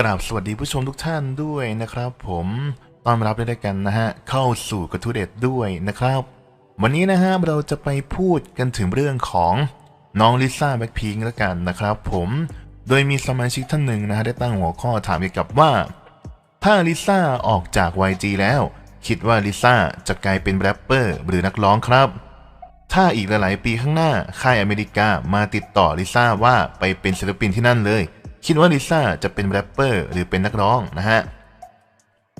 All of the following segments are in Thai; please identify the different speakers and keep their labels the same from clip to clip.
Speaker 1: กราบสวัสดีผู้ชมทุกท่านด้วยนะครับ ผมต้อนรับด้วยกันนะฮะเข้าสู่กระทู้เด็ดด้วยนะครับ วันนี้นะฮะเราจะไปพูดกันถึงเรื่องของน้องลิซ่าแบ็คพิงแล้วกันนะครับ ผมโดยมีสมาชิกท่านหนึ่งนะฮะได้ตั้งหัวข้อถามเกี่ยวกับว่า ถ้าลิซ่าออกจาก YG แล้ว คิดว่าลิซ่าจะกลายเป็นแรปเปอร์หรือนักร้องครับ ถ้าอีกหลายๆปีข้างหน้าค่ายอเมริกามาติดต่อลิซ่าว่าไปเป็นศิลปินที่นั่นเลย คิดว่าลิซ่าจะเป็นแรปเปอร์หรือเป็นนักร้องนะฮะ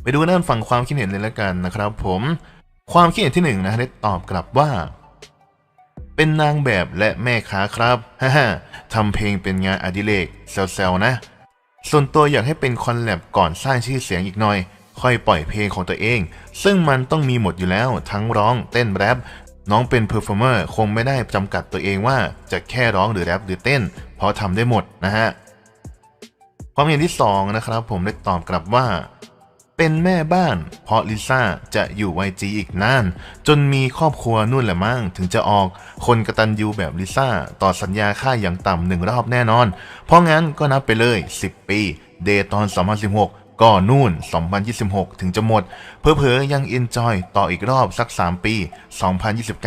Speaker 1: ไปดูด้านฝั่งความคิดเห็นเลยแล้วกันนะครับผม ความคิดเห็นที่หนึ่งนะฮะได้ตอบกลับว่า เป็นนางแบบและแม่ค้าครับฮ่าฮ่าทำเพลงเป็นงานอดิเรกเซลๆนะ ส่วนตัวอยากให้เป็นคอนแลบก่อนสร้างชื่อเสียงอีกหน่อย ค่อยปล่อยเพลงของตัวเอง ซึ่งมันต้องมีหมดอยู่แล้ว ทั้งร้องเต้นแรปน้องเป็นเพอร์ฟอร์เมอร์คงไม่ได้จำกัดตัวเองว่าจะแค่ร้องหรือแรปหรือเต้น เพราะทำได้หมดนะฮะ ความเห็นที่สองนะครับ ผมได้ตอบกลับว่า เป็นแม่บ้าน เพราะลิซ่าจะอยู่ YG อีกนาน จนมีครอบครัวนู่นแหละมั้งถึงจะออกคนกระตันยูแบบลิซ่าต่อสัญญาค่าอย่างต่ำหนึ่งรอบแน่นอน เพราะงั้นก็นับไปเลย 10 ปี เดย์ตอน 2016 ก็นู่น 2026 ถึงจะหมด เพอเพอๆยังเอนจอยต่ออีกรอบสัก 3 ปี 2029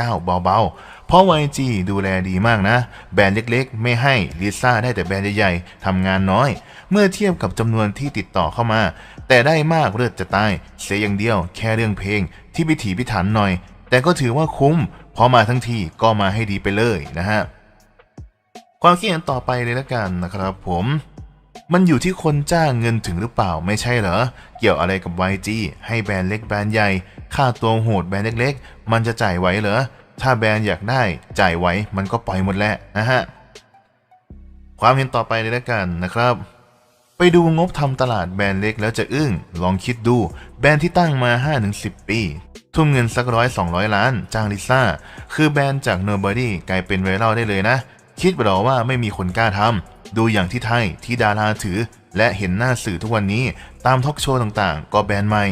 Speaker 1: เบาๆ เพราะ YG ดูแลดีมากนะ แบรนด์เล็กๆ ไม่ให้ลิซ่าได้แต่แบรนด์ใหญ่ๆทำงานน้อย เมื่อเทียบกับจำนวนที่ติดต่อเข้ามา แต่ได้มากเลือดจะตายเสียอย่างเดียวแค่เรื่องเพลง ที่พิถีพิถันหน่อย แต่ก็ถือว่าคุ้มพราะมาทั้งทีก็มาให้ดีไปเลยนะฮะความคิดเห็นต่อไปเลยละกันนะครับผม มันอยู่ที่คนจ้างเงินถึงหรือเปล่าไม่ใช่เหรอ เกี่ยวอะไรกับ YG ให้แบรนด์เล็กแบรนด์ใหญ่ ค่าตัวโหดแบรนด์เล็กๆ มันจะจ่ายไหวเหรอ ถ้าแบรนด์อยากได้จ่ายไหวมันก็ปล่อยหมดแหละนะฮะ ความเห็นต่อไปเลยละกันนะครับไปดูงบทำตลาดแบรนด์เล็กแล้วจะอึ้ง ลองคิดดู แบรนด์ที่ตั้งมา 5-10 ปี ทุ่มเงินสักร้อยสองร้อยล้าน จ้างลิซ่า คือแบรนด์จาก Nobody กลายเป็นไวรัลได้เลยนะ คิดไปหรอว่าไม่มีคนกล้าทำ ดูอย่างที่ไทยที่ดาราถือ และเห็นหน้าสื่อทุกวันนี้ตามทอล์กโชว์ต่างๆ ก็แบรนด์ใหม่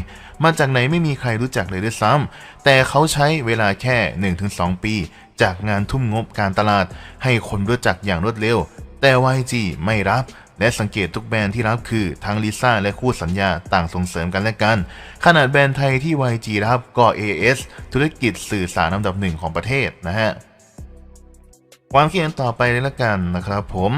Speaker 1: มาจากไหนไม่มีใครรู้จักเลยด้วยซ้ำแต่เขาใช้เวลาแค่ 1-2 ปี จากงานทุ่มงบการตลาด ให้คนรู้จักอย่างรวดเร็ว แต่ YG ไม่รับและสังเกตทุกแบรนด์ที่รับคือทั้งลิซ่าและคู่สัญญาต่างส่งเสริมกันและกัน ขนาดแบรนด์ไทยที่ YG รับก็ AS ธุรกิจสื่อสารอันดับหนึ่งของประเทศนะฮะความคิดเห็นต่อไปเลยละกันนะครับผม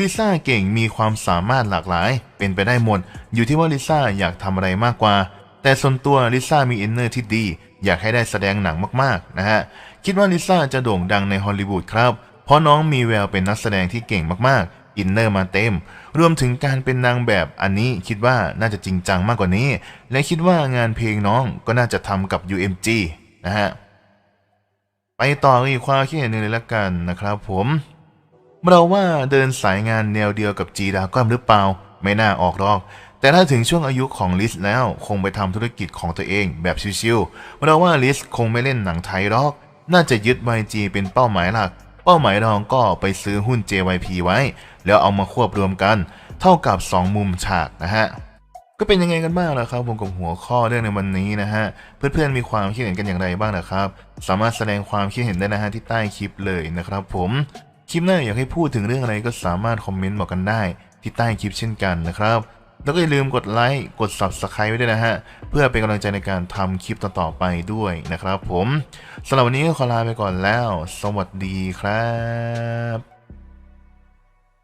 Speaker 1: ลิซ่าเก่งมีความสามารถหลากหลาย เป็นไปได้หมด อยู่ที่ว่าลิซ่าอยากทำอะไรมากกว่า แต่ส่วนตัวลิซ่ามีอินเนอร์ที่ดี อยากให้ได้แสดงหนังมากๆนะฮะ คิดว่าลิซ่าจะโด่งดังในฮอลลีวูดครับ เพราะน้องมีแววเป็นนักแสดงที่เก่งมากๆ อินเนอร์มาเต็ม รวมถึงการเป็นนางแบบอันนี้คิดว่าน่าจะจริงจังมากกว่านี้ และคิดว่างานเพลงน้องก็น่าจะทำกับ UMG นะฮะ ไปต่ออีกความคิดเห็นหนึ่งเลยละกันนะครับผม เราว่าเดินสายงานแนวเดียวกับจีดาก้อนหรือเปล่า ไม่น่าออกหรอก แต่ถ้าถึงช่วงอายุของลิสแล้วคงไปทำธุรกิจของตัวเองแบบชิวๆเราว่าลิสคงไม่เล่นหนังไทยหรอก น่าจะยึด YG เป็นเป้าหมายหลัก เป้าหมายรองก็ไปซื้อหุ้น JYP ไว้ แล้วเอามาควบรวมกัน เท่ากับ 2 มุมฉากนะฮะก็เป็นยังไงกันบ้างนะครับผมกับหัวข้อเรื่องในวันนี้นะฮะ เพื่อนๆมีความคิดเห็นกันอย่างไรบ้างนะครับ สามารถแสดงความคิดเห็นได้นะฮะที่ใต้คลิปเลยนะครับผม คลิปหน้าอยากให้พูดถึงเรื่องอะไรก็สามารถคอมเมนต์บอกกันได้ ที่ใต้คลิปเช่นกันนะครับ แล้วก็อย่าลืมกดไลค์กด Subscribe ไว้ด้วยนะฮะ เพื่อเป็นกำลังใจในการทำคลิปต่อๆไปด้วยนะครับผมสำหรับวันนี้ก็ขอลาไปก่อนแล้ว สวัสดีครับ